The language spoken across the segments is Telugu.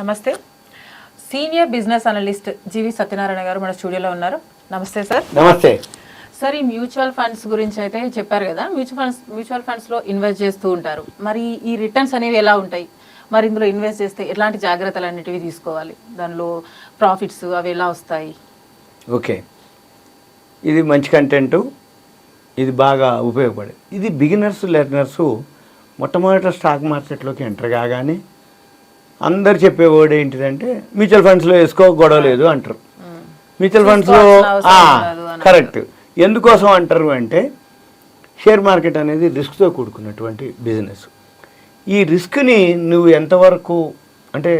నమస్తే. Senior business analyst GV Satyanarayana garu మన స్టూడియోలో ఉన్నారు. నమస్తే సార్. నమస్తే. సార్ ఈ మ్యూచువల్ ఫండ్స్ గురించి అయితే చెప్పారు కదా మ్యూచువల్ ఫండ్స్ మ్యూచువల్ ఫండ్స్లో ఇన్వెస్ట్ చేస్తూ ఉంటారు. మరి ఈ రిటర్న్స్ అనేవి ఎలా ఉంటాయి? మరి ఇందులో ఇన్వెస్ట్ చేస్తే ఎలాంటి జాగ్రత్తలు అనేటివి తీసుకోవాలి? దానిలో ప్రాఫిట్స్ అవి ఎలా వస్తాయి? ఓకే. ఇది మంచి కంటెంట్ ఇది బాగా ఉపయోగపడేది ఇది బిగినర్స్ లెర్నర్స్ మొట్టమొదట స్టాక్ మార్కెట్లోకి ఎంటర్ కాగానే అందరు చెప్పే వర్డ్ ఏంటిదంటే మ్యూచువల్ ఫండ్స్లో వేసుకో గొడవ లేదు అంటారు. మ్యూచువల్ ఫండ్స్లో కరెక్ట్ ఎందుకోసం అంటారు అంటే షేర్ మార్కెట్ అనేది రిస్క్తో కూడుకున్నటువంటి బిజినెస్ ఈ రిస్క్ని నువ్వు ఎంతవరకు అంటే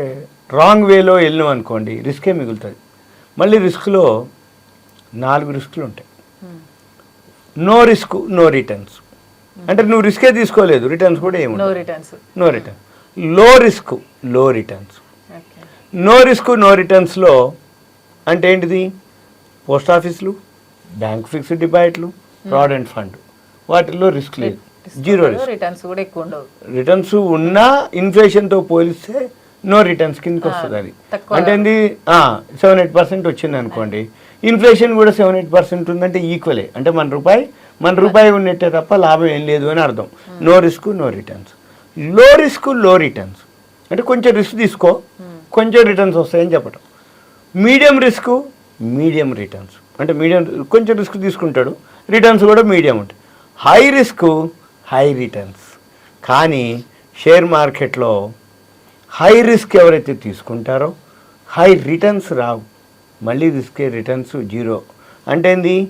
రాంగ్ వేలో వెళ్ళినావు అనుకోండి రిస్కే మిగులుతుంది. మళ్ళీ రిస్క్లో నాలుగు రిస్కులు ఉంటాయి. నో రిస్క్ నో రిటర్న్స్ అంటే నువ్వు రిస్కే తీసుకోలేదు రిటర్న్స్ కూడా నో ఏముండవు రిటర్న్స్ నో రిటర్న్ లో రిస్క్లో రిటర్న్స్. నో రిస్క్ నో రిటర్న్స్లో అంటే ఏంటిది? పోస్ట్ ఆఫీసులు బ్యాంక్ ఫిక్స్డ్ డిపాజిట్లు ఫ్రాడ్ అండ్ ఫండ్. వాటిల్లో రిస్క్ లేదు. Zero risk. రిటర్న్స్ కూడా ఎక్కువ ఉండవు. రిటర్న్స్ ఉన్నా ఇన్ఫ్లేషన్తో పోలిస్తే నో రిటర్న్స్ కిందకి వస్తుంది అది. అంటే సెవెన్ ఎయిట్ పర్సెంట్ వచ్చింది అనుకోండి. ఇన్ఫ్లేషన్ కూడా సెవెన్ ఎయిట్ పర్సెంట్ ఉందంటే ఈక్వలే. అంటే మన రూపాయి మన రూపాయి ఉన్నట్టే తప్ప లాభం ఏం లేదు అని అర్థం. No risk no returns. Low రిస్క్లో returns. అంటే కొంచెం రిస్క్ తీసుకో కొంచెం రిటర్న్స్ వస్తాయని చెప్పటం. Medium risk medium returns. అంటే మీడియం కొంచెం రిస్క్ తీసుకుంటాడు రిటర్న్స్ కూడా మీడియం ఉంటాయి. High risk high returns. కానీ షేర్ మార్కెట్లో హై రిస్క్ ఎవరైతే తీసుకుంటారో హై రిటర్న్స్ రావు. మళ్ళీ రిస్క్ రిటర్న్స్ జీరో. అంటే ఏంది?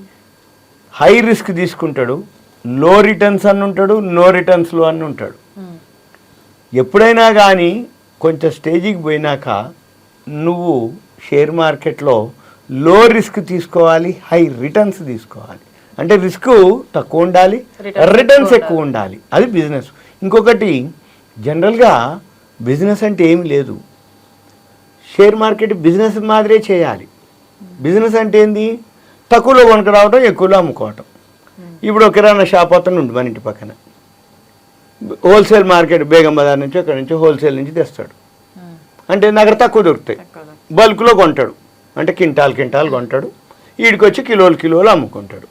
హై రిస్క్ తీసుకుంటాడు లో రిటర్న్స్ అని ఉంటాడు నో రిటర్న్స్లో అని ఉంటాడు ఎప్పుడైనా కానీ కొంచెం స్టేజికి పోయినాక నువ్వు షేర్ మార్కెట్లో లో రిస్క్ తీసుకోవాలి హై రిటర్న్స్ తీసుకోవాలి. అంటే రిస్క్ తక్కువ ఉండాలి రిటర్న్స్ ఎక్కువ ఉండాలి. అది బిజినెస్. ఇంకొకటి జనరల్గా బిజినెస్ అంటే ఏమి లేదు. షేర్ మార్కెట్ బిజినెస్ మాదిరే చేయాలి. బిజినెస్ అంటే ఏంది? తక్కువలో కొనుక రావటం ఎక్కువలో అమ్ముకోవటం. ఇప్పుడు కిరాణా షాప్ అతను ఉంది మన ఇంటి పక్కన. హోల్సేల్ మార్కెట్ బేగం బజార్ నుంచి అక్కడి నుంచి హోల్సేల్ నుంచి తెస్తాడు. అంటే అక్కడ తక్కువ దొరుకుతాయి. బల్క్లో కొంటాడు. అంటే కింటాల్ కింటాల్ కొంటాడు. వీడికి వచ్చి కిలోలు కిలోలు అమ్ముకుంటాడు.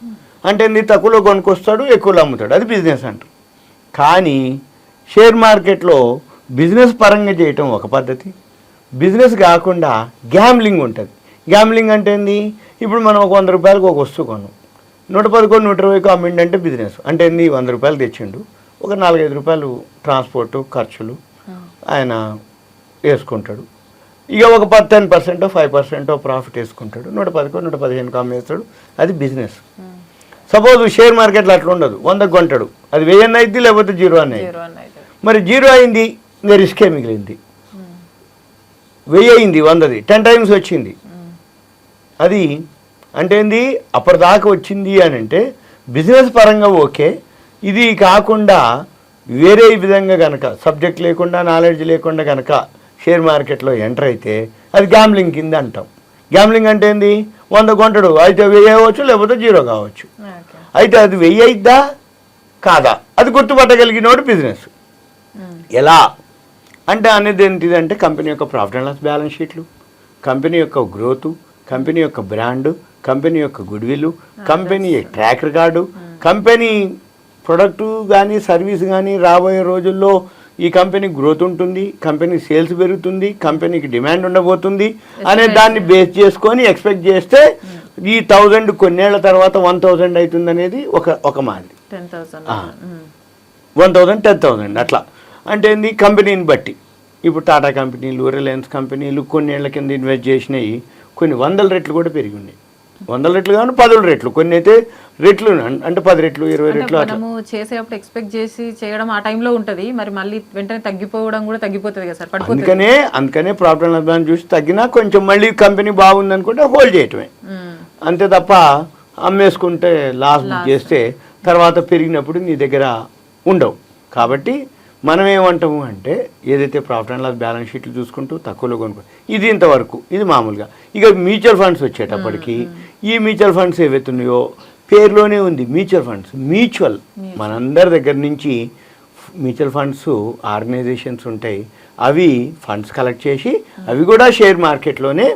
అంటే నీ తక్కువలో కొనుక్కొస్తాడు ఎక్కువలో అమ్ముతాడు. అది బిజినెస్ అంటారు. కానీ షేర్ మార్కెట్లో బిజినెస్ పరంగా చేయటం ఒక పద్ధతి. బిజినెస్ కాకుండా గ్యామ్లింగ్ ఉంటుంది. గ్యామ్లింగ్ అంటే ఏంది? ఇప్పుడు మనం ఒక వంద రూపాయలకు ఒక వస్తువు కొన్నాం. నూట పదకొండు నూట ఇరవైకి అమ్మిండంటే బిజినెస్. అంటే ఏంది? వంద రూపాయలు తెచ్చిండు. ఒక నాలుగైదు రూపాయలు ట్రాన్స్పోర్టు ఖర్చులు ఆయన వేసుకుంటాడు. ఇక ఒక ten percent five percent profit వేసుకుంటాడు. నూట పదకొండు నూట పదిహేను అమ్మేస్తాడు అది బిజినెస్ సపోజ్ షేర్ మార్కెట్లో అట్లా ఉండదు. వందకు కొంటాడు. అది వెయ్యి అయింది లేకపోతే జీరో అని అయింది జీరో అని అయితే మరి జీరో అయింది ఇంకా రిస్కే మిగిలింది. వెయ్యి అయింది వందది. టెన్ టైమ్స్ వచ్చింది. అది అంటే ఏంది? అప్పటిదాకా వచ్చింది అని అంటే బిజినెస్ పరంగా ఓకే. ఇది కాకుండా వేరే విధంగా కనుక సబ్జెక్ట్ లేకుండా నాలెడ్జ్ లేకుండా కనుక షేర్ మార్కెట్లో ఎంటర్ అయితే అది గ్యామ్లింగ్ కింద అంటాం. గ్యామ్లింగ్ అంటే ఏంది? వంద కొంటాడు అయితే వెయ్యి అవ్వచ్చు లేకపోతే జీరో కావచ్చు. అయితే అది వెయ్యి అయిద్దా? కాదా? అది గుర్తుపట్టగలిగినోడు బిజినెస్ ఎలా? అంటే అనేది ఏంటిదంటే కంపెనీ యొక్క ప్రాఫిట్ అండ్ లాస్ బ్యాలెన్స్ షీట్లు కంపెనీ యొక్క గ్రోత్ కంపెనీ యొక్క బ్రాండ్ కంపెనీ యొక్క goodwill company track record company product కానీ సర్వీస్ కానీ రాబోయే రోజుల్లో ఈ కంపెనీ గ్రోత్ ఉంటుంది కంపెనీ సేల్స్ పెరుగుతుంది కంపెనీకి డిమాండ్ ఉండబోతుంది అనే దాన్ని బేస్ చేసుకొని ఎక్స్పెక్ట్ చేస్తే ఈ థౌజండ్ కొన్నేళ్ళ తర్వాత వన్ థౌజండ్ అవుతుంది అనేది ఒక ఒక థౌసండ్ ఆ. వన్ థౌజండ్ టెన్ థౌజండ్ అట్లా. అంటే ఏంది? కంపెనీని బట్టి. ఇప్పుడు టాటా కంపెనీలు రిలయన్స్ కంపెనీలు కొన్ని ఏళ్ళ కింద ఇన్వెస్ట్ చేసినాయి కొన్ని వందల రెట్లు కూడా పెరిగి ఉన్నాయి. వందల రెట్లు కాదు పదుల రెట్లు. కొన్ని అయితే రెట్లు అంటే పది రెట్లు ఇరవై రెట్లు మనము చేసేటప్పుడు ఎక్స్పెక్ట్ చేసి చేయడం ఆ టైంలో ఉంటది. మరి మళ్ళీ వెంటనే తగ్గిపోవడం కూడా తగ్గిపోతుంది కదా సార్? అందుకనే అందుకనే ప్రాఫిట్ అండ్ లాస్ చూసి తగ్గినా కొంచెం మళ్ళీ కంపెనీ బాగుంది అనుకుంటే హోల్డ్ చేయటమే. అంతే తప్ప అమ్మేసుకుంటే లాస్ చేస్తే తర్వాత పెరిగినప్పుడు నీ దగ్గర ఉండవు. కాబట్టి మనం ఏమంటాము అంటే ఏదైతే ప్రాఫిట్ అండ్ లాస్ బ్యాలెన్స్ షీట్లు చూసుకుంటూ తక్కువలో కొనుక్కో ఇది ఇంతవరకు ఇది మామూలుగా. ఇక మ్యూచువల్ ఫండ్స్ వచ్చేటప్పటికి ఈ మ్యూచువల్ ఫండ్స్ ఏవైతే ఉన్నాయో పేరులోనే ఉంది మ్యూచువల్ ఫండ్స్ మ్యూచువల్ మనందరి దగ్గర నుంచి మ్యూచువల్ ఫండ్స్ ఆర్గనైజేషన్స్ ఉంటాయి అవి ఫండ్స్ కలెక్ట్ చేసి అవి కూడా షేర్ మార్కెట్లోనే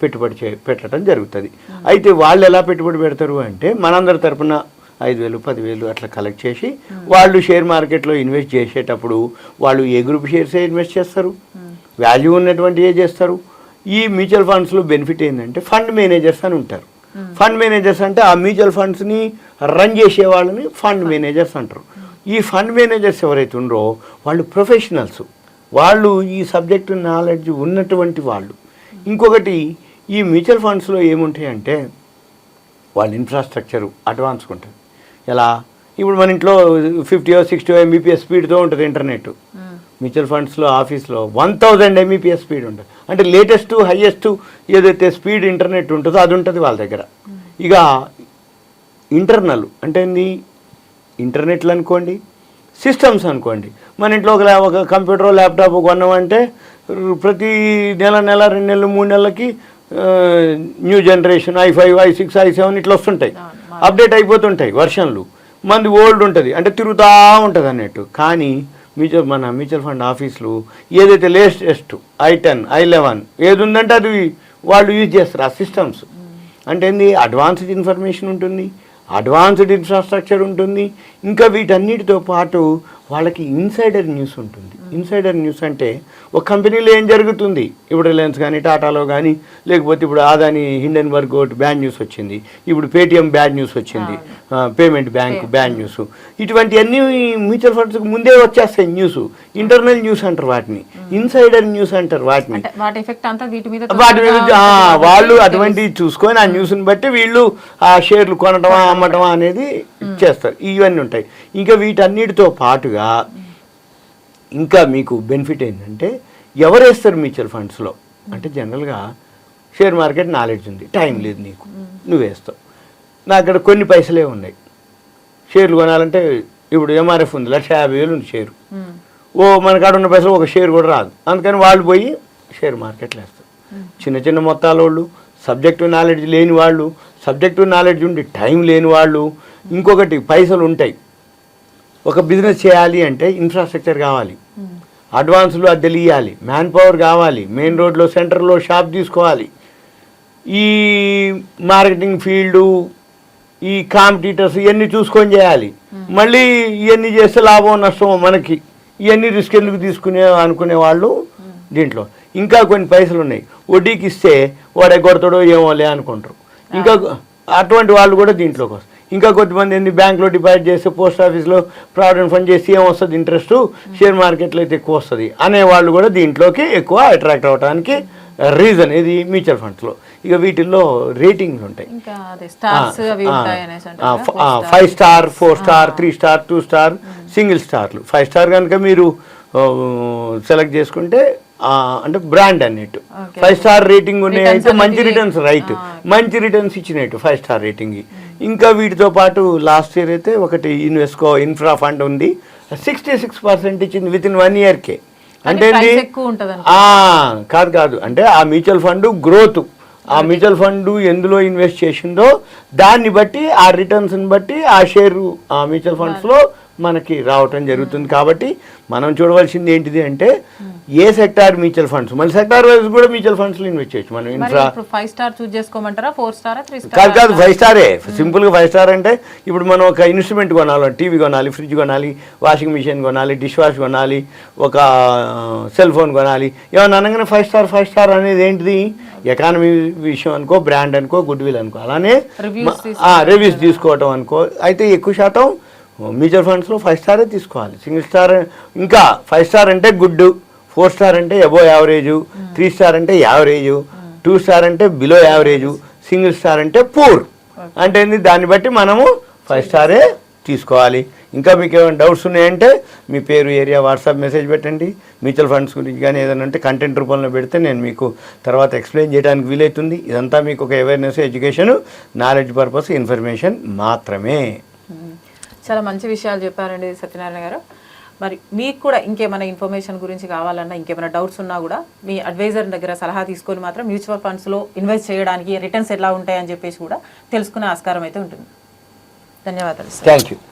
పెట్టుబడి చే పెట్టడం జరుగుతుంది. అయితే వాళ్ళు ఎలా పెట్టుబడి పెడతారు అంటే మనందరి తరపున ఐదు వేలు పదివేలు అట్లా కలెక్ట్ చేసి వాళ్ళు షేర్ మార్కెట్లో ఇన్వెస్ట్ చేసేటప్పుడు వాళ్ళు ఏ గ్రూప్ షేర్సే ఇన్వెస్ట్ చేస్తారు? వాల్యూ ఉన్నటువంటి ఏ చేస్తారు? ఈ మ్యూచువల్ ఫండ్స్లో బెనిఫిట్ ఏంటంటే ఫండ్ మేనేజర్స్ అని ఉంటారు. ఫండ్ మేనేజర్స్ అంటే ఆ మ్యూచువల్ ఫండ్స్ని రన్ చేసే వాళ్ళని ఫండ్ మేనేజర్స్ అంటారు. ఈ ఫండ్ మేనేజర్స్ ఎవరైతే ఉండరో వాళ్ళు ప్రొఫెషనల్స్ వాళ్ళు ఈ సబ్జెక్ట్ నాలెడ్జ్ ఉన్నటువంటి వాళ్ళు. ఇంకొకటి ఈ మ్యూచువల్ ఫండ్స్లో ఏముంటాయంటే వాళ్ళ ఇన్ఫ్రాస్ట్రక్చర్ అడ్వాన్స్గా ఉంటుంది ఎలా? ఇప్పుడు మన ఇంట్లో ఫిఫ్టీ సిక్స్టీ ఎంబీపీఎస్ స్పీడ్తో ఉంటుంది ఇంటర్నెట్ మ్యూచువల్ ఫండ్స్లో ఆఫీస్లో వన్ థౌజండ్ ఎంబీపీఎస్ స్పీడ్ ఉంటుంది. అంటే లేటెస్ట్ హయ్యెస్ట్ ఏదైతే స్పీడ్ ఇంటర్నెట్ ఉంటుందో అది ఉంటుంది వాళ్ళ దగ్గర. ఇక ఇంటర్నల్ అంటే ఏంది? ఇంటర్నెట్లు అనుకోండి సిస్టమ్స్ అనుకోండి. మన ఇంట్లో ఒక ఒక కంప్యూటర్ ల్యాప్టాప్ కొన్నామంటే ప్రతి నెల నెల రెండు నెలలు మూడు నెలలకి new generation I five I six I seven ఇట్లా వస్తుంటాయి. అప్డేట్ అయిపోతుంటాయి వర్షన్లు. మంది ఓల్డ్ ఉంటుంది అంటే తిరుగుతూ ఉంటుంది అన్నట్టు. కానీ మ్యూచువల్ మన మ్యూచువల్ ఫండ్ ఆఫీసులు ఏదైతే latest I ten I eleven ఏది ఉందంటే అది వాళ్ళు యూజ్ చేస్తారు ఆ సిస్టమ్స్. అంటే ఏంది? అడ్వాన్స్డ్ ఇన్ఫర్మేషన్ ఉంటుంది అడ్వాన్స్డ్ ఇన్ఫ్రాస్ట్రక్చర్ ఉంటుంది. ఇంకా వీటన్నిటితో పాటు వాళ్ళకి ఇన్సైడర్ న్యూస్ ఉంటుంది. ఇన్సైడర్ న్యూస్ అంటే ఒక కంపెనీలో ఏం జరుగుతుంది? ఇప్పుడు రిలయన్స్ కానీ టాటాలో కానీ లేకపోతే ఇప్పుడు ఆదాని హిండెన్బర్గ్ ఒకటి బ్యాడ్ న్యూస్ వచ్చింది. ఇప్పుడు పేటిఎం బ్యాడ్ న్యూస్ వచ్చింది. Payment bank bad news. ఇటువంటివన్నీ మ్యూచువల్ ఫండ్స్కి ముందే వచ్చేస్తాయి న్యూస్. ఇంటర్నల్ న్యూస్ అంటారు వాటిని. ఇన్సైడర్ న్యూస్ అంటారు వాటిని. వాటి మీద వాళ్ళు తెలుసు. అటువంటివి చూసుకొని ఆ న్యూస్ని బట్టి వీళ్ళు ఆ షేర్లు కొనటమా అమ్మటమా అనేది చేస్తారు. ఇవన్నీ ఉంటాయి. ఇంకా వీటన్నిటితో పాటుగా ఇంకా మీకు బెనిఫిట్ ఏంటంటే ఎవరు వేస్తారు మ్యూచువల్ ఫండ్స్లో అంటే జనరల్గా షేర్ మార్కెట్ నాలెడ్జ్ ఉంది టైం లేదు నీకు నువ్వు వేస్తావు. నా అక్కడ కొన్ని పైసలే ఉన్నాయి. షేర్లు కొనాలంటే ఇప్పుడు ఎంఆర్ఎఫ్ ఉంది లక్ష యాభై వేలు ఉంది షేరు. ఓ మన కాడ ఉన్న పైసలు ఒక షేర్ కూడా రాదు. అందుకని వాళ్ళు పోయి షేర్ మార్కెట్లో వేస్తారు. చిన్న చిన్న మొత్తాల వాళ్ళు సబ్జెక్టు నాలెడ్జ్ లేని వాళ్ళు సబ్జెక్టు నాలెడ్జ్ ఉండి టైం లేని వాళ్ళు ఇంకొకటి పైసలు ఉంటాయి. ఒక బిజినెస్ చేయాలి అంటే ఇన్ఫ్రాస్ట్రక్చర్ కావాలి. అడ్వాన్స్లు అద్దెలు ఇవ్వాలి మ్యాన్ పవర్ కావాలి. మెయిన్ రోడ్లో సెంటర్లో షాప్ తీసుకోవాలి. ఈ మార్కెటింగ్ ఫీల్డు ఈ కాంపిటీటర్స్ ఇవన్నీ చూసుకొని చేయాలి. మళ్ళీ ఇవన్నీ చేస్తే లాభం నష్టమో మనకి. ఇవన్నీ రిస్క్ ఎందుకు తీసుకునే అనుకునే వాళ్ళు దీంట్లో. ఇంకా కొన్ని పైసలు ఉన్నాయి. వడ్డీకి ఇస్తే వాడు ఎగ్గొడతాడో ఏమోలే అనుకుంటారు. ఇంకా అటువంటి వాళ్ళు కూడా దీంట్లోకి వస్తారు. ఇంకా కొంతమంది ఏంది బ్యాంక్లో డిపాజిట్ చేస్తే పోస్ట్ ఆఫీస్లో ప్రావిడెంట్ ఫండ్ చేసి ఏమొస్తుంది ఇంట్రెస్ట్ షేర్ మార్కెట్లో అయితే ఎక్కువ వస్తుంది. అనే వాళ్ళు కూడా దీంట్లోకి ఎక్కువ అట్రాక్ట్ అవ్వడానికి రీజన్ ఇది మ్యూచువల్ ఫండ్స్లో ఇక వీటిల్లో రేటింగ్స్ ఉంటాయి. Five star four star three star two star single స్టార్లు ఫైవ్ స్టార్ కనుక మీరు సెలెక్ట్ చేసుకుంటే అంటే బ్రాండ్ అన్నట్టు. ఫైవ్ స్టార్ రేటింగ్ ఉన్నాయి అయితే మంచి రిటర్న్స్ రైట్ మంచి రిటర్న్స్ ఇచ్చినట్టు ఫైవ్ స్టార్ రేటింగ్ ఇంకా వీటితో పాటు లాస్ట్ ఇయర్ అయితే ఒకటి ఇన్వెస్కో ఇన్ఫ్రా ఫండ్ ఉంది. సిక్స్టీ సిక్స్ పర్సెంట్ ఇచ్చింది విత్ ఇన్ వన్ ఇయర్కే అంటే కాదు కాదు. అంటే ఆ మ్యూచువల్ ఫండ్ గ్రోత్ ఆ మ్యూచువల్ ఫండ్ ఎందులో ఇన్వెస్ట్ చేసిందో దాన్ని బట్టి ఆ రిటర్న్స్ని బట్టి ఆ షేరు ఆ మ్యూచువల్ ఫండ్స్లో మనకి రావటం జరుగుతుంది కాబట్టి మనం చూడవలసింది ఏంటిది అంటే ఏ సెక్టార్ మ్యూచువల్ ఫండ్స్? మళ్ళీ సెక్టార్ వైజ్ కూడా మ్యూచువల్ ఫండ్స్లో ఇన్వెస్ట్ చేయొచ్చు. మనం ఇన్ఫ్రా ఫైవ్ స్టార్ చూస్ చేసుకోమంటారా? ఫోర్ స్టారా త్రీ కాదు స్టార్ కాదు ఫైవ్ స్టారే సింపుల్గా ఫైవ్ స్టార్ అంటే ఇప్పుడు మనం ఒక ఇన్స్ట్రుమెంట్ కొనాలి టీవీ కొనాలి ఫ్రిడ్జ్ కొనాలి వాషింగ్ మిషన్ కొనాలి డిష్ వాష్ కొనాలి ఒక సెల్ ఫోన్ కొనాలి. ఏమన్నా అనగానే ఫైవ్ స్టార్ ఫైవ్ స్టార్ అనేది ఏంటిది? ఎకానమీ విషయం అనుకో బ్రాండ్ అనుకో గుడ్ విల్ అనుకో. అలానే రివ్యూస్ తీసుకోవటం అనుకో. అయితే ఎక్కువ శాతం మ్యూచువల్ ఫండ్స్లో ఫైవ్ స్టారే తీసుకోవాలి. సింగిల్ స్టార్ ఇంకా ఫైవ్ స్టార్ అంటే గుడ్ ఫోర్ స్టార్ అంటే ఎబో యావరేజ్ త్రీ స్టార్ అంటే యావరేజ్ టూ స్టార్ అంటే బిలో యావరేజ్ సింగిల్ స్టార్ అంటే పూర్ అంటే దాన్ని బట్టి మనము ఫైవ్ స్టారే తీసుకోవాలి. ఇంకా మీకు ఏమైనా డౌట్స్ ఉన్నాయంటే మీ పేరు ఏరియా వాట్సాప్ మెసేజ్ పెట్టండి. మ్యూచువల్ ఫండ్స్ గురించి కానీ ఏదైనా ఉంటే కంటెంట్ రూపంలో పెడితే నేను మీకు తర్వాత ఎక్స్ప్లెయిన్ చేయడానికి వీలవుతుంది ఇదంతా మీకు ఒక awareness education knowledge purpose information మాత్రమే. చాలా మంచి విషయాలు చెప్పారండి సత్యనారాయణ గారు. మరి మీకు కూడా ఇంకేమైనా ఇన్ఫర్మేషన్ గురించి కావాలన్నా ఇంకేమైనా డౌట్స్ ఉన్నా కూడా మీ అడ్వైజర్ దగ్గర సలహా తీసుకొని మాత్రం మ్యూచువల్ ఫండ్స్లో ఇన్వెస్ట్ చేయడానికి రిటర్న్స్ ఎలా ఉంటాయని చెప్పేసి కూడా తెలుసుకునే ఆస్కారం అయితే ఉంటుంది. ధన్యవాదాలు థ్యాంక్ యూ